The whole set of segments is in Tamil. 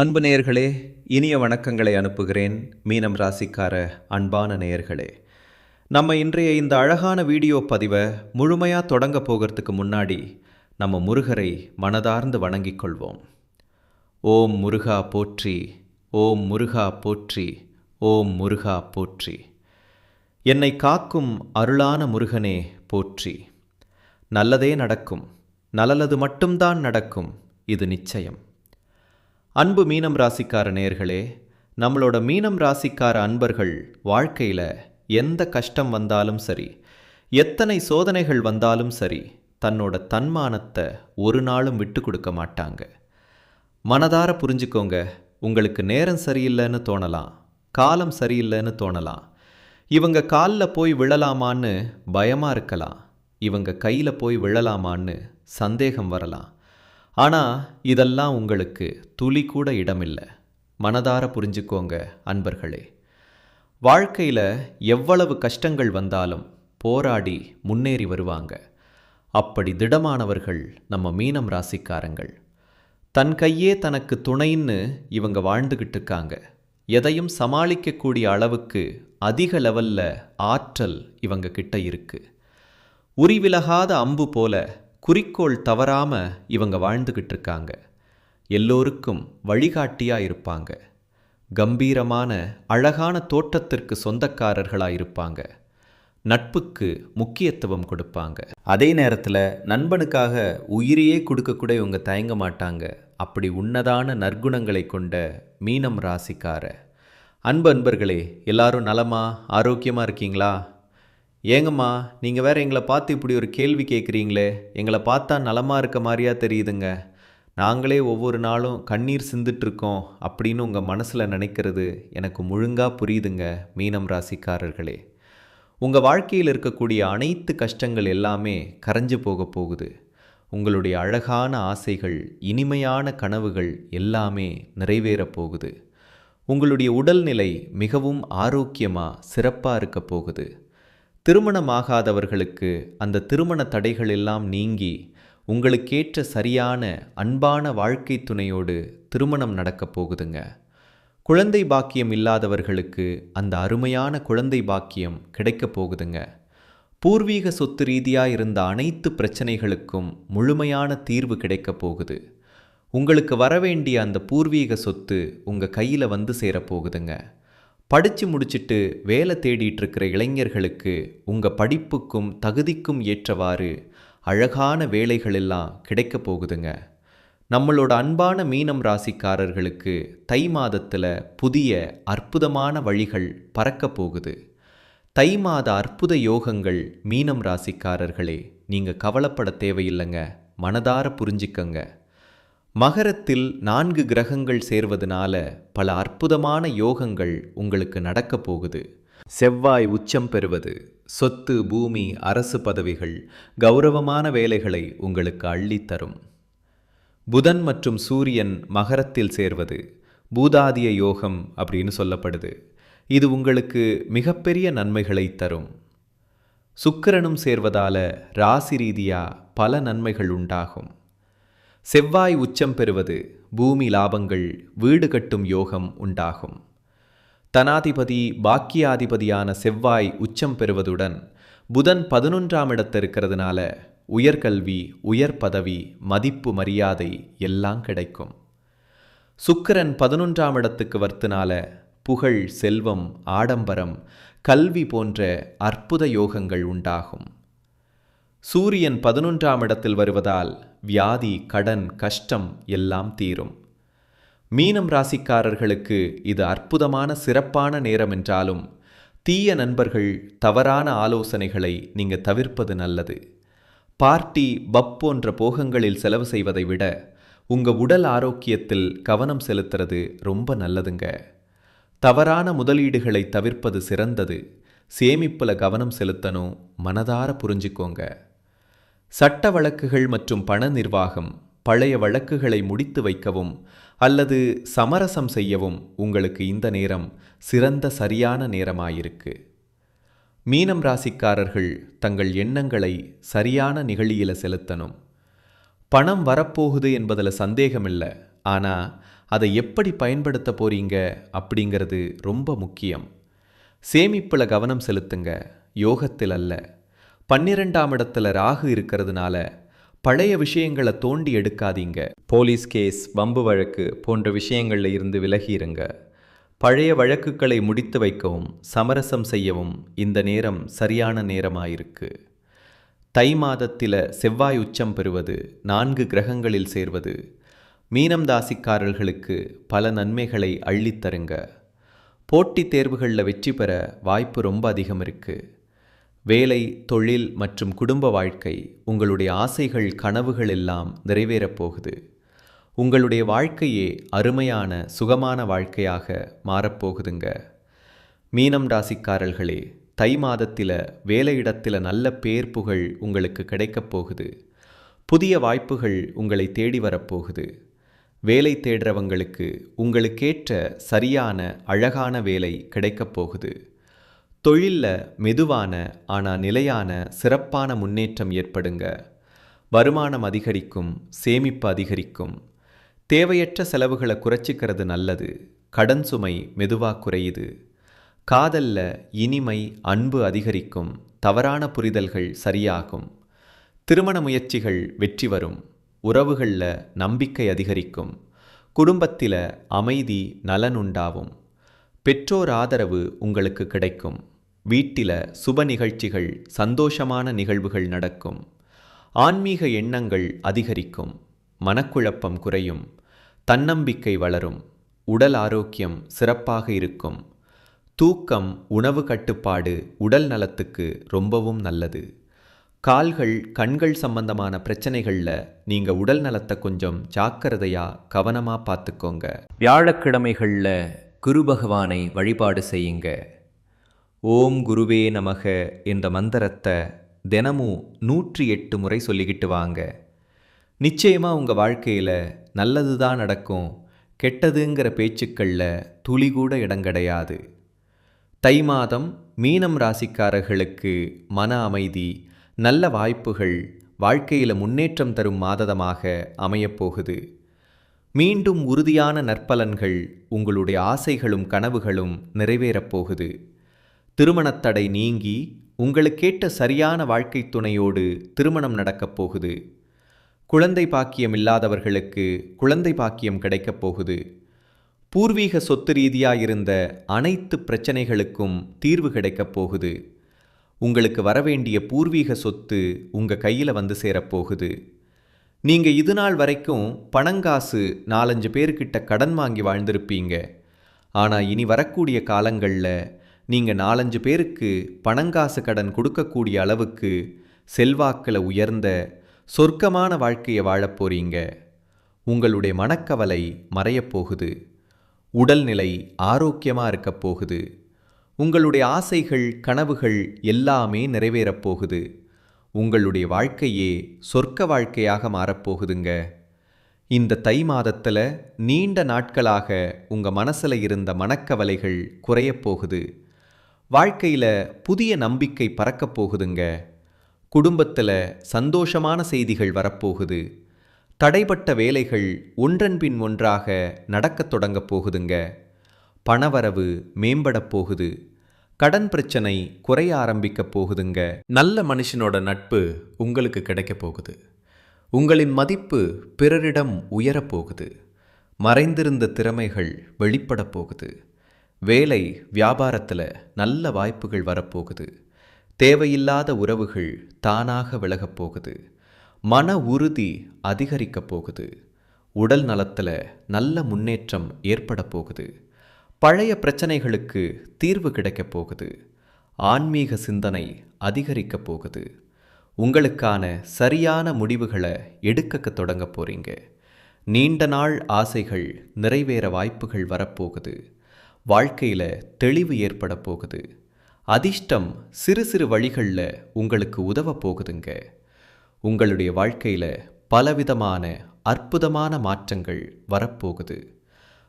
அன்பு நேயர்களே இனிய வணக்கங்களை அனுப்புகிறேன் மீனம் ராசிக்கார அன்பான நேயர்களே. நம்ம இன்றைய இந்த அழகான வீடியோ பதிவை முழுமையாக தொடங்க போகிறதுக்கு முன்னாடி நம்ம முருகரை மனதார்ந்து வணங்கிக் கொள்வோம். ஓம் முருகா போற்றி ஓம் முருகா போற்றி ஓம் முருகா போற்றி. என்னை காக்கும் அருளான முருகனே போற்றி. நல்லதே நடக்கும் நல்லது மட்டும்தான் நடக்கும் இது நிச்சயம். அன்பு மீனம் ராசிக்கார நேர்களே நம்மளோட மீனம் ராசிக்கார அன்பர்கள் வாழ்க்கையில் எந்த கஷ்டம் வந்தாலும் சரி எத்தனை சோதனைகள் வந்தாலும் சரி தன்னோட தன்மானத்தை ஒரு நாளும் விட்டு கொடுக்க மாட்டாங்க. மனதார புரிஞ்சுக்கோங்க உங்களுக்கு நேரம் சரியில்லைன்னு தோணலாம் காலம் சரியில்லைன்னு தோணலாம். இவங்க காலில் போய் விழலாமான்னு பயமாக இருக்கலாம் இவங்க கையில் போய் விழலாமான்னு சந்தேகம் வரலாம். ஆனால் இதெல்லாம் உங்களுக்கு துளி கூட இடமில்லை. மனதார புரிஞ்சுக்கோங்க அன்பர்களே. வாழ்க்கையில் எவ்வளவு கஷ்டங்கள் வந்தாலும் போராடி முன்னேறி வருவாங்க. அப்படி திடமானவர்கள் நம்ம மீனம் ராசிக்காரங்கள். தன் கையே தனக்கு துணைன்னு இவங்க வாழ்ந்துக்கிட்டு இருக்காங்க. எதையும் சமாளிக்கக்கூடிய அளவுக்கு அதிக லெவல்ல ஆற்றல் இவங்க கிட்ட இருக்கு. உரிவிலகாத அம்பு போல குறிக்கோள் தவறாமல் இவங்க வாழ்ந்துகிட்டு இருக்காங்க எல்லோருக்கும் வழிகாட்டியாக இருப்பாங்க. கம்பீரமான அழகான தோட்டத்திற்கு சொந்தக்காரர்களாக இருப்பாங்க. நட்புக்கு முக்கியத்துவம் கொடுப்பாங்க. அதே நேரத்தில் நண்பனுக்காக உயிரையே கொடுக்கக்கூட இவங்க தயங்க மாட்டாங்க. அப்படி உன்னதான நற்குணங்களை கொண்ட மீனம் ராசிக்கார. அன்பு அன்பர்களே எல்லாரும் நலமா ஆரோக்கியமாக இருக்கீங்களா? ஏங்கம்மா நீங்கள் வேற எங்களை பார்த்து இப்படி ஒரு கேள்வி கேட்குறீங்களே. எங்களை பார்த்தா நலமாக இருக்க மாதிரியா தெரியுதுங்க. நாங்களே ஒவ்வொரு நாளும் கண்ணீர் சிந்துட்ருக்கோம் அப்படின்னு உங்கள் மனசில் நினைக்கிறது எனக்கு முழுங்காக புரியுதுங்க மீனம் ராசிக்காரர்களே. உங்கள் வாழ்க்கையில் இருக்கக்கூடிய அனைத்து கஷ்டங்கள் எல்லாமே கரைஞ்சு போக போகுது. உங்களுடைய அழகான ஆசைகள் இனிமையான கனவுகள் எல்லாமே நிறைவேறப் போகுது. உங்களுடைய உடல்நிலை மிகவும் ஆரோக்கியமாக சிறப்பாக இருக்க போகுது. திருமணமாகாதவர்களுக்கு அந்த திருமண தடைகள் எல்லாம் நீங்கி உங்களுக்கேற்ற சரியான அன்பான வாழ்க்கை துணையோடு திருமணம் நடக்கப் போகுதுங்க. குழந்தை பாக்கியம் இல்லாதவர்களுக்கு அந்த அருமையான குழந்தை பாக்கியம் கிடைக்கப் போகுதுங்க. பூர்வீக சொத்து ரீதியாக இருந்த அனைத்து பிரச்சனைகளுக்கும் முழுமையான தீர்வு கிடைக்கப் போகுது. உங்களுக்கு வரவேண்டிய அந்த பூர்வீக சொத்து உங்கள் கையில் வந்து சேரப்போகுதுங்க படித்து முடிச்சிட்டு வேலை தேடிட்டு இருக்கிற இளைஞர்களுக்கு உங்கள் படிப்புக்கும் தகுதிக்கும் ஏற்றவாறு அழகான வேலைகள் எல்லாம் கிடைக்க போகுதுங்க. நம்மளோட அன்பான மீனம் ராசிக்காரர்களுக்கு தை மாதத்தில் புதிய அற்புதமான வழிகள் பறக்க போகுது. தை மாத அற்புத யோகங்கள் மீனம் ராசிக்காரர்களே நீங்கள் கவலைப்பட தேவையில்லைங்க. மனதார புரிஞ்சிக்கங்க. மகரத்தில் நான்கு கிரகங்கள் சேர்வதனால பல அற்புதமான யோகங்கள் உங்களுக்கு நடக்கப் போகுது. செவ்வாய் உச்சம் பெறுவது சொத்து பூமி அரசு பதவிகள் கௌரவமான வேலைகளை உங்களுக்கு அள்ளித்தரும் புதன் மற்றும் சூரியன் மகரத்தில் சேர்வது பூதாதிய யோகம் அப்படின்னு சொல்லப்படுது. இது உங்களுக்கு மிகப்பெரிய நன்மைகளை தரும். சுக்கிரனும் சேர்வதால ராசி ரீதியா பல நன்மைகள் உண்டாகும். செவ்வாய் உச்சம் பெறுவது பூமி லாபங்கள் வீடு கட்டும் யோகம் உண்டாகும். தனாதிபதி பாக்கியாதிபதியான செவ்வாய் உச்சம் பெறுவதுடன் புதன் பதினொன்றாம் இடத்து இருக்கிறதுனால உயர்கல்வி உயர் பதவி மதிப்பு மரியாதை எல்லாம் கிடைக்கும். சுக்கிரன் பதினொன்றாம் இடத்துக்கு வர்த்தினால புகழ் செல்வம் ஆடம்பரம் கல்வி போன்ற அற்புத யோகங்கள் உண்டாகும். சூரியன் பதினொன்றாம் இடத்தில் வருவதால் வியாதி கடன் கஷ்டம் எல்லாம் தீரும். மீனம் ராசிக்காரர்களுக்கு இது அற்புதமான சிறப்பான நேரம் என்றாலும் தீய நண்பர்கள் தவறான ஆலோசனைகளை நீங்கள் தவிர்ப்பது நல்லது. பார்ட்டி பப் போன்ற போகங்களில் செலவு செய்வதை விட உங்கள் உடல் ஆரோக்கியத்தில் கவனம் செலுத்துறது ரொம்ப நல்லதுங்க. தவறான முதலீடுகளை தவிர்ப்பது சிறந்தது. சேமிப்பில் கவனம் செலுத்தணும் மனதார புரிஞ்சுக்கோங்க. சட்ட வழக்குகள் மற்றும் பண நிர்வாகம் பழைய வழக்குகளை முடித்து வைக்கவும் அல்லது சமரசம் செய்யவும் உங்களுக்கு இந்த நேரம் சிறந்த சரியான நேரமாயிருக்கு. மீனம் ராசிக்காரர்கள் தங்கள் எண்ணங்களை சரியான நிகழியில செலுத்தணும். பணம் வரப்போகுது என்பதில் சந்தேகமில்லை ஆனால் அதை எப்படி பயன்படுத்த போறீங்க அப்படிங்கிறது ரொம்ப முக்கியம். சேமிப்பில் கவனம் செலுத்துங்க. யோகத்தில் அல்ல. பன்னிரெண்டாம் இடத்துல ராகு இருக்கிறதுனால பழைய விஷயங்களை தோண்டி எடுக்காதீங்க. போலீஸ் கேஸ் வம்பு வழக்கு போன்ற விஷயங்களில் இருந்து விலகியிருங்க பழைய வழக்குகளை முடித்து வைக்கவும் சமரசம் செய்யவும் இந்த நேரம் சரியான நேரமாயிருக்கு. தை மாதத்தில் செவ்வாய் உச்சம் பெறுவது நான்கு கிரகங்களில் சேர்வது. மீனம் தாசிக்காரர்களுக்கு பல நன்மைகளை அள்ளித்தருங்க. போட்டித் தேர்வுகளில் வெற்றி பெற வாய்ப்பு ரொம்ப அதிகம் இருக்குது வேலை தொழில் மற்றும் குடும்ப வாழ்க்கை உங்களுடைய ஆசைகள் கனவுகள் எல்லாம் நிறைவேறப் போகுது. உங்களுடைய வாழ்க்கையே அருமையான சுகமான வாழ்க்கையாக மாறப்போகுதுங்க மீனம் ராசிக்காரர்களே தை மாதத்தில் வேலையிடத்தில் நல்ல பேர் புகழ் உங்களுக்கு கிடைக்கப் போகுது. புதிய வாய்ப்புகள் உங்களை தேடி வரப்போகுது வேலை தேடுறவங்களுக்கு உங்களுக்கேற்ற சரியான அழகான வேலை கிடைக்கப் போகுது. தொழிலில் மெதுவான ஆனால் நிலையான சிறப்பான முன்னேற்றம் ஏற்படுங்க. வருமானம் அதிகரிக்கும் சேமிப்பு அதிகரிக்கும். தேவையற்ற செலவுகளை குறைச்சிக்கிறது நல்லது. கடன் சுமை மெதுவாக குறையுது. காதல்ல இனிமை அன்பு அதிகரிக்கும். தவறான புரிதல்கள் சரியாகும். திருமண முயற்சிகள் வெற்றி வரும். உறவுகளில் நம்பிக்கை அதிகரிக்கும். குடும்பத்தில் அமைதி நலன் உண்டாகும் பெற்றோர் ஆதரவு உங்களுக்கு கிடைக்கும். வீட்டில சுப நிகழ்ச்சிகள் சந்தோஷமான நிகழ்வுகள் நடக்கும். ஆன்மீக எண்ணங்கள் அதிகரிக்கும். மனக்குழப்பம் குறையும். தன்னம்பிக்கை வளரும். உடல் ஆரோக்கியம் சிறப்பாக இருக்கும். தூக்கம் உணவு கட்டுப்பாடு உடல் நலத்துக்கு ரொம்பவும் நல்லது. கால்கள் கண்கள் சம்பந்தமான பிரச்சனைகளில் நீங்கள் உடல் நலத்தை கொஞ்சம் ஜாக்கிரதையாக கவனமாக பார்த்துக்கோங்க. வியாழக்கிழமைகளில் குரு பகவானை வழிபாடு செய்யுங்க. ஓம் குருவே நமக என்ற மந்திரத்தை தினமும் நூற்றி எட்டு முறை சொல்லிக்கிட்டு வாங்க. நிச்சயமாக உங்கள் வாழ்க்கையில் நல்லது தான் நடக்கும். கெட்டதுங்கிற பேச்சுக்களில் துளி கூட இடம் கிடையாது. தை மாதம் மீனம் ராசிக்காரர்களுக்கு மன அமைதி நல்ல வாய்ப்புகள் வாழ்க்கையில் முன்னேற்றம் தரும் மாதமாக அமையப்போகுது. மீண்டும் உறுதியான நற்பலன்கள் உங்களுடைய ஆசைகளும் கனவுகளும் நிறைவேறப் போகுது. திருமணத்தடை நீங்கி உங்களுக்கேட்ட சரியான வாழ்க்கை துணையோடு திருமணம் நடக்கப் போகுது. குழந்தை பாக்கியம் இல்லாதவர்களுக்கு குழந்தை பாக்கியம் கிடைக்கப் போகுது. பூர்வீக சொத்து ரீதியாக இருந்த அனைத்து பிரச்சனைகளுக்கும் தீர்வு கிடைக்கப் போகுது. உங்களுக்கு வரவேண்டிய பூர்வீக சொத்து உங்கள் கையில் வந்து சேரப்போகுது. நீங்கள் இது நாள் வரைக்கும் பணங்காசு நாலஞ்சு பேர்கிட்ட கடன் வாங்கி வாழ்ந்திருப்பீங்க. ஆனால் இனி வரக்கூடிய காலங்களில் நீங்கள் நாலஞ்சு பேருக்கு பணங்காசு கடன் கொடுக்கக்கூடிய அளவுக்கு செல்வாக்கில் உயர்ந்த சொர்க்கமான வாழ்க்கையை வாழப்போறீங்க உங்களுடைய மனக்கவலை மறையப் போகுது. உடல்நிலை ஆரோக்கியமாக இருக்கப் போகுது. உங்களுடைய ஆசைகள் கனவுகள் எல்லாமே நிறைவேறப் போகுது. உங்களுடைய வாழ்க்கையே சொர்க்க வாழ்க்கையாக மாறப்போகுதுங்க இந்த தை மாதத்தில் நீண்ட நாட்களாக உங்கள் மனசில் இருந்த மனக்கவலைகள் குறையப் போகுது. வாழ்க்கையில் புதிய நம்பிக்கை பறக்கப் போகுதுங்க. குடும்பத்தில் சந்தோஷமான செய்திகள் வரப்போகுது தடைப்பட்ட வேலைகள் ஒன்றன் பின் ஒன்றாக நடக்கத் தொடங்கப் போகுதுங்க. பணவரவு மேம்படப் போகுது. கடன் பிரச்சனை குறைய ஆரம்பிக்கப் போகுதுங்க. நல்ல மனுஷனோட நட்பு உங்களுக்கு கிடைக்கப் போகுது. உங்களின் மதிப்பு பிறரிடம் உயரப்போகுது மறைந்திருந்த திறமைகள் வெளிப்படப் போகுது. வேலை வியாபாரத்தில் நல்ல வாய்ப்புகள் வரப்போகுது தேவையில்லாத உறவுகள் தானாக விலகப் போகுது. மன உறுதி அதிகரிக்கப் போகுது. உடல் நலத்தில் நல்ல முன்னேற்றம் ஏற்பட போகுது. பழைய பிரச்சனைகளுக்கு தீர்வு கிடைக்கப் போகுது. ஆன்மீக சிந்தனை அதிகரிக்கப் போகுது. உங்களுக்கான சரியான முடிவுகளை எடுக்க தொடங்க போறீங்க. நீண்ட நாள் ஆசைகள் நிறைவேற வாய்ப்புகள் வரப்போகுது வாழ்க்கையில் தெளிவு ஏற்பட போகுது. அதிர்ஷ்டம் சிறு சிறு வழிகளில் உங்களுக்கு உதவ போகுதுங்க. உங்களுடைய வாழ்க்கையில் பலவிதமான அற்புதமான மாற்றங்கள் வரப்போகுது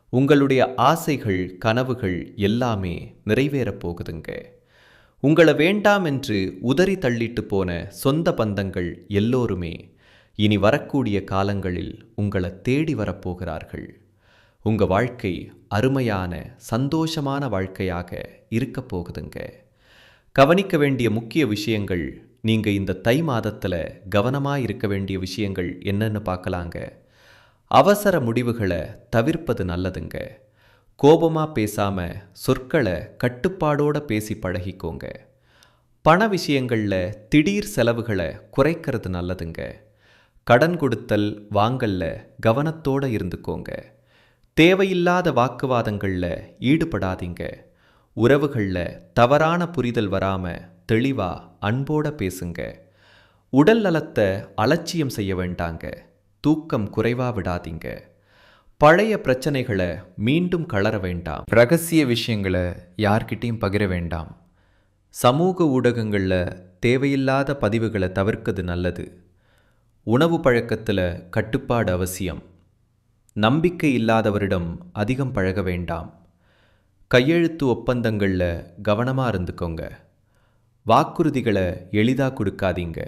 உங்களுடைய ஆசைகள் கனவுகள் எல்லாமே நிறைவேறப் போகுதுங்க. உங்களை வேண்டாம் என்று உதறி தள்ளிட்டு போன சொந்த பந்தங்கள் எல்லோருமே இனி வரக்கூடிய காலங்களில் உங்களை தேடி வரப்போகிறார்கள் உங்கள் வாழ்க்கை அருமையான சந்தோஷமான வாழ்க்கையாக இருக்க போகுதுங்க. கவனிக்க வேண்டிய முக்கிய விஷயங்கள் நீங்கள் இந்த தை மாதத்தில் கவனமாக இருக்க வேண்டிய விஷயங்கள் என்னன்னு பார்க்கலாங்க. அவசர முடிவுகளை தவிர்ப்பது நல்லதுங்க. கோபமாக பேசாமல் சொற்களை கட்டுப்பாடோட பேசி பழகிக்கோங்க. பண விஷயங்களில் திடீர் செலவுகளை குறைக்கிறது நல்லதுங்க. கடன் கொடுத்தல் வாங்கல்ல கவனத்தோட இருந்துக்கோங்க. தேவையில்லாத வாக்குவாதங்களில் ஈடுபடாதீங்க. உறவுகளில் தவறான புரிதல் வராம தெளிவாக அன்போட பேசுங்க. உடல் நலத்தை அலட்சியம் செய்ய வேண்டாங்க. தூக்கம் குறைவா விடாதீங்க பழைய பிரச்சனைகளை மீண்டும் கலர வேண்டாம். ரகசிய விஷயங்களை யார்கிட்டையும் பகிர வேண்டாம். சமூக ஊடகங்களில் தேவையில்லாத பதிவுகளை தவிர்க்கிறது நல்லது. உணவு பழக்கத்தில் கட்டுப்பாடு அவசியம். நம்பிக்கை இல்லாதவரிடம் அதிகம் பழக வேண்டாம். கையெழுத்து ஒப்பந்தங்களில் கவனமாக இருந்துக்கோங்க. வாக்குறுதிகளை எளிதாக கொடுக்காதீங்க.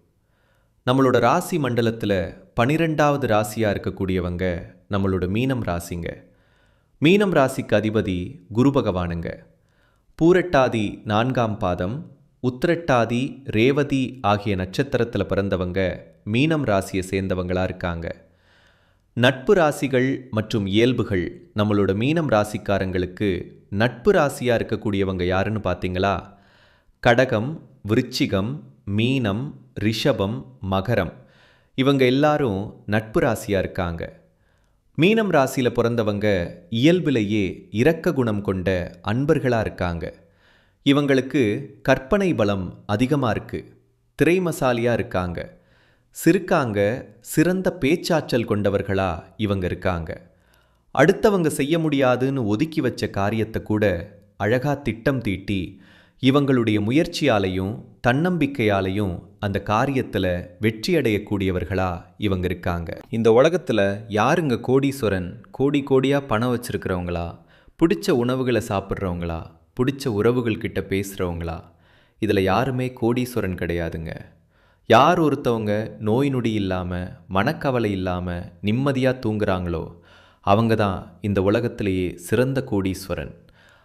நம்மளோட ராசி மண்டலத்தில் பனிரெண்டாவது ராசியாக இருக்கக்கூடியவங்க நம்மளோட மீனம் ராசிங்க. மீனம் ராசிக்கு அதிபதி குரு பகவானுங்க. பூரட்டாதி நான்காம் பாதம் உத்திரட்டாதி ரேவதி ஆகிய நட்சத்திரத்தில் பிறந்தவங்க மீனம் ராசியை சேர்ந்தவங்களாக இருக்காங்க. நட்பு ராசிகள் மற்றும் இயல்புகள் நம்மளோட மீனம் ராசிக்காரங்களுக்கு நட்பு ராசியாக இருக்கக்கூடியவங்க யாருன்னு பார்த்தீங்களா கடகம் விருச்சிகம் மீனம் ரிஷபம் மகரம். இவங்க எல்லாரும் நட்பு ராசியாக இருக்காங்க. மீனம் ராசியில் பிறந்தவங்க இயல்பிலேயே இரக்க குணம் கொண்ட அன்பர்களாக இருக்காங்க. இவங்களுக்கு கற்பனை பலம் அதிகமாக இருக்குது திரைமசாலியாக இருக்காங்க. சிறுக்காங்க சிறந்த பேச்சாற்றல் கொண்டவர்களா இவங்க இருக்காங்க. அடுத்தவங்க செய்ய முடியாதுன்னு ஒதுக்கி வச்ச காரியத்தை கூட அழகா திட்டம் தீட்டி இவங்களுடைய முயற்சியாலையும் தன்னம்பிக்கையாலையும் அந்த காரியத்தில் வெற்றியடையக்கூடியவர்களாக இவங்க இருக்காங்க. இந்த உலகத்தில் யாருங்க கோடீஸ்வரன்? கோடி கோடியாக பணம் வச்சுருக்கிறவங்களா? பிடிச்ச உணவுகளை சாப்பிட்றவங்களா? பிடிச்ச உறவுகள் கிட்ட பேசுகிறவங்களா இதில் யாருமே கோடீஸ்வரன் கிடையாதுங்க. யார் ஒருத்தவங்க நோய் நொடி இல்லாமல் மனக்கவலை இல்லாமல் நிம்மதியாக தூங்குறாங்களோ அவங்க தான் இந்த உலகத்திலேயே சிறந்த கோடீஸ்வரன்.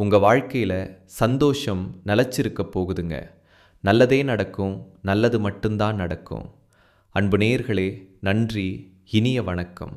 உங்கள் வாழ்க்கையில் சந்தோஷம் நிலச்சிருக்க போகுதுங்க. நல்லதே நடக்கும் நல்லது மட்டும்தான் நடக்கும். அன்பு நேர்களே நன்றி இனிய வணக்கம்.